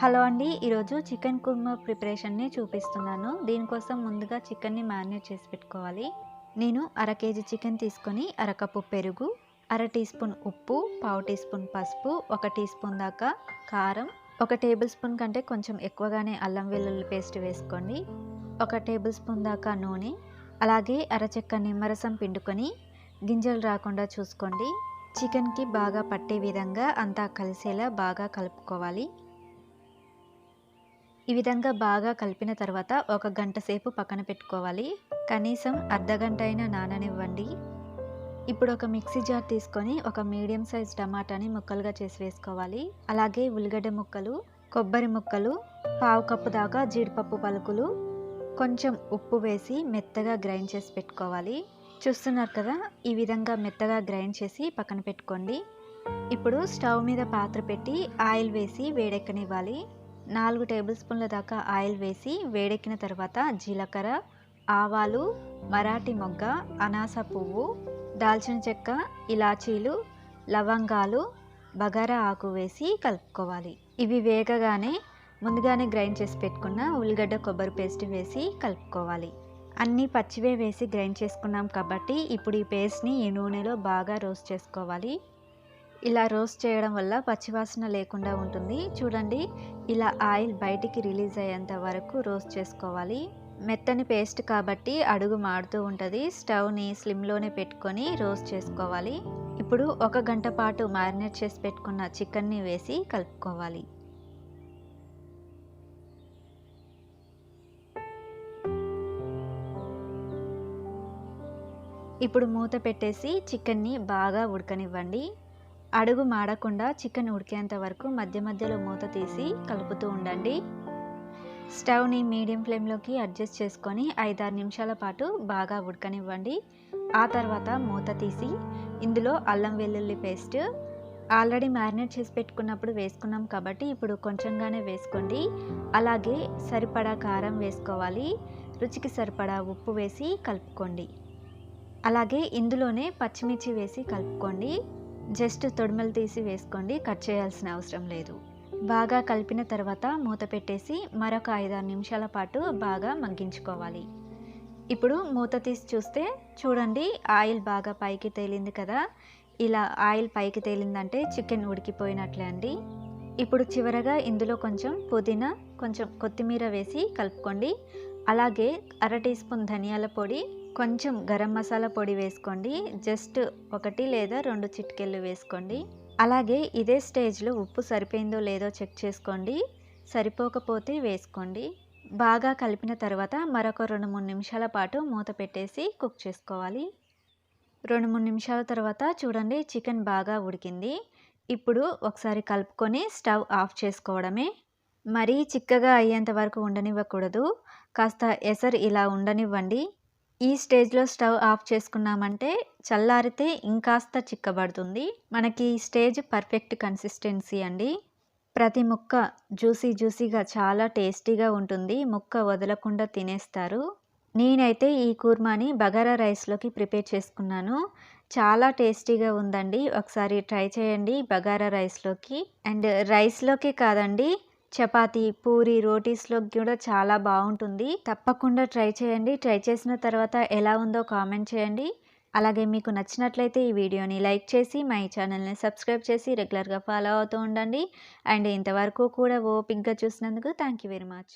Hello అండి ఈరోజు chicken kurma ప్రిపరేషన్ని చూపిస్తున్నాను. దీనికోసం ముందుగా చికెన్ని మ్యారినేట్ చేసి పెట్టుకోవాలి. నేను అర కేజీ చికెన్ తీసుకొని అరకప్పు పెరుగు అర టీ స్పూన్ ఉప్పు పావు టీ స్పూన్ పసుపు ఒక టీ స్పూన్ దాకా కారం ఒక టేబుల్ స్పూన్ కంటే కొంచెం ఎక్కువగానే అల్లం వెల్లుల్లి పేస్ట్ వేసుకోండి. ఒక టేబుల్ స్పూన్ దాకా నూనె అలాగే అరచెక్క నిమ్మరసం పిండుకొని గింజలు రాకుండా చూసుకోండి. చికెన్కి బాగా పట్టే విధంగా అంతా కలిసేలా బాగా కలుపుకోవాలి. ఈ విధంగా బాగా కలిపిన తర్వాత ఒక గంట సేపు పక్కన పెట్టుకోవాలి. కనీసం అర్ధ గంట అయినా నాననివ్వండి. ఇప్పుడు ఒక మిక్సీ జార్ తీసుకొని ఒక మీడియం సైజ్ టమాటాని ముక్కలుగా చేసి వేసుకోవాలి. అలాగే ఉల్లిగడ్డ ముక్కలు కొబ్బరి ముక్కలు పావు కప్పు దాకా జీడిపప్పు పలుకులు కొంచెం ఉప్పు వేసి మెత్తగా గ్రైండ్ చేసి పెట్టుకోవాలి. చూస్తున్నారు కదా ఈ విధంగా మెత్తగా గ్రైండ్ చేసి పక్కన పెట్టుకోండి. ఇప్పుడు స్టవ్ మీద పాత్ర పెట్టి ఆయిల్ వేసి వేడెక్కనివ్వాలి. నాలుగు టేబుల్ స్పూన్ల దాకా ఆయిల్ వేసి వేడెక్కిన తర్వాత జీలకర్ర ఆవాలు మరాఠీ మొగ్గ అనాస పువ్వు దాల్చిన చెక్క ఇలాచీలు లవంగాలు బగారా ఆకు వేసి కలుపుకోవాలి. ఇవి వేగగానే ముందుగానే గ్రైండ్ చేసి పెట్టుకున్న ఉల్లిగడ్డ కొబ్బరి పేస్ట్ వేసి కలుపుకోవాలి. అన్నీ పచ్చివే వేసి గ్రైండ్ చేసుకున్నాం కాబట్టి ఇప్పుడు ఈ పేస్ట్ని ఈ నూనెలో బాగా రోస్ట్ చేసుకోవాలి. ఇలా రోస్ట్ చేయడం వల్ల పచ్చివాసన లేకుండా ఉంటుంది. చూడండి ఇలా ఆయిల్ బయటికి రిలీజ్ అయ్యేంత వరకు రోస్ట్ చేసుకోవాలి. మెత్తని పేస్ట్ కాబట్టి అడుగు మాడుతూ ఉంటుంది. స్టవ్ని స్లిమ్లోనే పెట్టుకొని రోస్ట్ చేసుకోవాలి. ఇప్పుడు ఒక గంట పాటు మ్యారినేట్ చేసి పెట్టుకున్న చికెన్ని వేసి కలుపుకోవాలి. ఇప్పుడు మూత పెట్టేసి చికెన్ని బాగా ఉడకనివ్వండి. అడుగు మాడకుండా చికెన్ ఉడికేంత వరకు మధ్య మధ్యలో మూత తీసి కలుపుతూ ఉండండి. స్టవ్ని మీడియం ఫ్లేమ్లోకి అడ్జస్ట్ చేసుకొని ఐదారు నిమిషాల పాటు బాగా ఉడకనివ్వండి. ఆ తర్వాత మూత తీసి ఇందులో అల్లం వెల్లుల్లి పేస్ట్ ఆల్రెడీ మ్యారినేట్ చేసి పెట్టుకున్నప్పుడు వేసుకున్నాం కాబట్టి ఇప్పుడు కొంచెంగానే వేసుకోండి. అలాగే సరిపడా కారం వేసుకోవాలి. రుచికి సరిపడా ఉప్పు వేసి కలుపుకోండి. అలాగే ఇందులోనే పచ్చిమిర్చి వేసి కలుపుకోండి. జస్ట్ తొడిమలు తీసి వేసుకోండి కట్ చేయాల్సిన అవసరం లేదు. బాగా కలిపిన తర్వాత మూత పెట్టేసి మరొక ఐదారు నిమిషాల పాటు బాగా మగ్గించుకోవాలి. ఇప్పుడు మూత తీసి చూస్తే చూడండి ఆయిల్ బాగా పైకి తేలింది కదా? ఇలా ఆయిల్ పైకి తేలిందంటే చికెన్ ఉడికిపోయినట్లే అండి. ఇప్పుడు చివరగా ఇందులో కొంచెం పుదీనా కొంచెం కొత్తిమీర వేసి కలుపుకోండి. అలాగే అర టీ స్పూన్ ధనియాల పొడి కొంచెం గరం మసాలా పొడి వేసుకోండి. జస్ట్ ఒకటి లేదా రెండు చిటికెళ్ళు వేసుకోండి. అలాగే ఇదే స్టేజ్లో ఉప్పు సరిపోయిందో లేదో చెక్ చేసుకోండి. సరిపోకపోతే వేసుకోండి. బాగా కలిపిన తర్వాత మరొక రెండు మూడు నిమిషాల పాటు మూత పెట్టేసి కుక్ చేసుకోవాలి. రెండు మూడు నిమిషాల తర్వాత చూడండి చికెన్ బాగా ఉడికింది. ఇప్పుడు ఒకసారి కలుపుకొని స్టవ్ ఆఫ్ చేసుకోవడమే. మరీ చిక్కగా అయ్యేంత వరకు ఉండనివ్వకూడదు. కాస్త ఎసరు ఇలా ఉండనివ్వండి. ఈ స్టేజ్లో స్టవ్ ఆఫ్ చేసుకున్నామంటే చల్లారితే ఇంకాస్త చిక్కబడుతుంది. మనకి ఈ స్టేజ్ పర్ఫెక్ట్ కన్సిస్టెన్సీ అండి. ప్రతి ముక్క జ్యూసీ జ్యూసీగా చాలా టేస్టీగా ఉంటుంది. ముక్క వదలకుండా తినేస్తారు. నేనైతే ఈ కూర్మాని బగారా రైస్లోకి ప్రిపేర్ చేసుకున్నాను. చాలా టేస్టీగా ఉందండి. ఒకసారి ట్రై చేయండి బగారా రైస్లోకి. అండ్ రైస్లోకి కాదండి చపాతి పూరి రోటీస్లోకి కూడా చాలా బాగుంటుంది. తప్పకుండా ట్రై చేయండి. ట్రై చేసిన తర్వాత ఎలా ఉందో కామెంట్ చేయండి. అలాగే మీకు నచ్చినట్లయితే ఈ వీడియోని లైక్ చేసి మా ఈ ఛానల్ని సబ్స్క్రైబ్ చేసి రెగ్యులర్గా ఫాలో అవుతూ ఉండండి. అండ్ ఇంతవరకు కూడా ఓపిక్గా చూసినందుకు థ్యాంక్ యూ వెరీ మచ్.